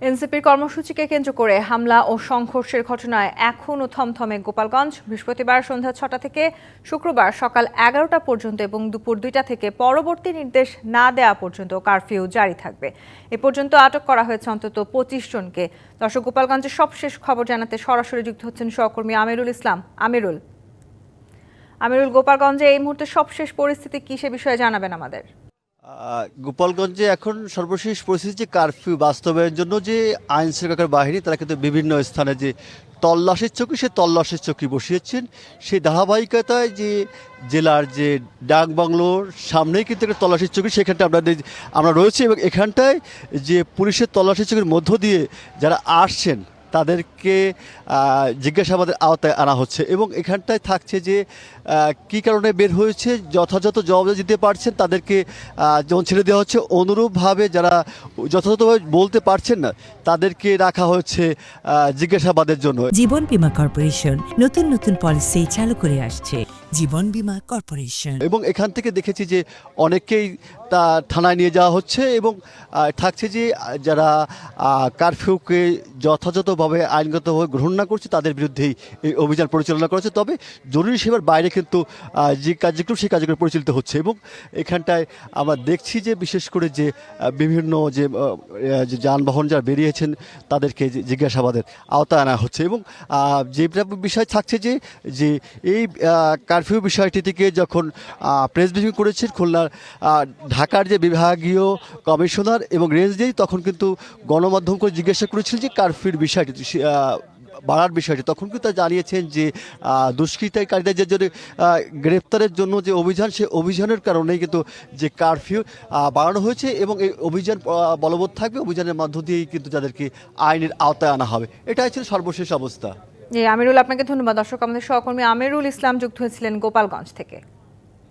এনসিপির কর্মসূচিকে কেন্দ্র করে হামলা ও সংঘর্ষের ঘটনায় এখনও থমথমে গোপালগঞ্জ। বৃহস্পতিবার সন্ধ্যা ছটা থেকে শুক্রবার সকাল এগারোটা পর্যন্ত এবং দুপুর দুইটা থেকে পরবর্তী নির্দেশ না দেওয়া পর্যন্ত কারফিউ জারি থাকবে। এ পর্যন্ত আটক করা হয়েছে অন্তত পঁচিশ জনকে। দর্শক, গোপালগঞ্জের সবশেষ খবর জানাতে সরাসরি যুক্ত হচ্ছেন সহকর্মী আমিরুল ইসলাম। আমিরুল। আমিরুল, গোপালগঞ্জে এই মুহূর্তে সবশেষ পরিস্থিতি কি সে বিষয়ে জানাবেন আমাদের? গোপালগঞ্জে এখন সর্বশেষ পরিস্থিতি যে কারফিউ বাস্তবায়নের জন্য যে আইন শৃঙ্খলা বাহিনী, তারা কিন্তু বিভিন্ন স্থানে যে তল্লাশের চৌকি সে তল্লাশের চৌকি বসিয়েছেন। সেই ধারাবাহিকতায় যে জেলার যে ডাক বাংলোর সামনেই কিন্তু একটা তল্লাশির চৌকি সেখানটা আমরা আমরা রয়েছি এবং এখানটায় যে পুলিশের তল্লাশির চৌকির মধ্য দিয়ে যারা আসছেন তাদেরকে জিজ্ঞাসাবাদের আওতায় আনা হচ্ছে এবং এখানটায় থাকছে যে কী কারণে বের হয়েছে যথাযথ জবাব দিতে পারছেন তাদেরকে যেমন ছেড়ে দেওয়া হচ্ছে অনুরূপভাবে যারা যথাযথভাবে বলতে পারছেন না তাদেরকে রাখা হচ্ছে জিজ্ঞাসাবাদের জন্য। জীবন বীমা কর্পোরেশন নতুন নতুন পলিসি চালু করে আসছে জীবন বীমা কর্পোরেশন। এবং এখান থেকে দেখেছি যে অনেকেই তা থানায় নিয়ে যাওয়া হচ্ছে এবং থাকছে যে যারা কারফিউকে যথাযথভাবে আইনগতভাবে গ্রহণ না করছে, তাদের বিরুদ্ধেই এই অভিযান পরিচালনা করেছে। তবে জরুরি সেবার বাইরে কিন্তু যে কার্যক্রম, সেই কার্যক্রম পরিচালিত হচ্ছে এবং এখানটায় আমরা দেখছি যে বিশেষ করে যে বিভিন্ন যে যানবাহন যারা বেরিয়েছেন, তাদেরকে জিজ্ঞাসাবাদের আওতায় আনা হচ্ছে এবং যেটা বিষয় থাকছে যে যে এই কারফিউ বিষয়টি থেকে যখন প্রেস ব্রিফিং করেছেন, খুলনার ঢাকার যে বিভাগীয় কমিশনার এবং রেঞ্জ তখন কিন্তু গণমাধ্যমকে জিজ্ঞাসা করেছিল যে কারফিউর বিষয়টি সে, বাড়ার বিষয়টি তখন কিন্তু জানিয়েছেন যে দুষ্কৃতকারীদের যে গ্রেপ্তারের জন্য যে অভিযান সেই অভিযানের কারণেই কিন্তু যে কারফিউ বাড়ানো হয়েছে এবং এই অভিযান বলবৎ থাকবে। অভিযানের মধ্য দিয়েই কিন্তু যাদেরকে আইনের আওতায় আনা হবে। এটাই ছিল সর্বশেষ অবস্থা। জি আমিরুল আপনাকে ধন্যবাদ। দর্শক আমাদের সহকর্মী আমিরুল ইসলাম যুক্ত হয়েছিলেন গোপালগঞ্জ থেকে।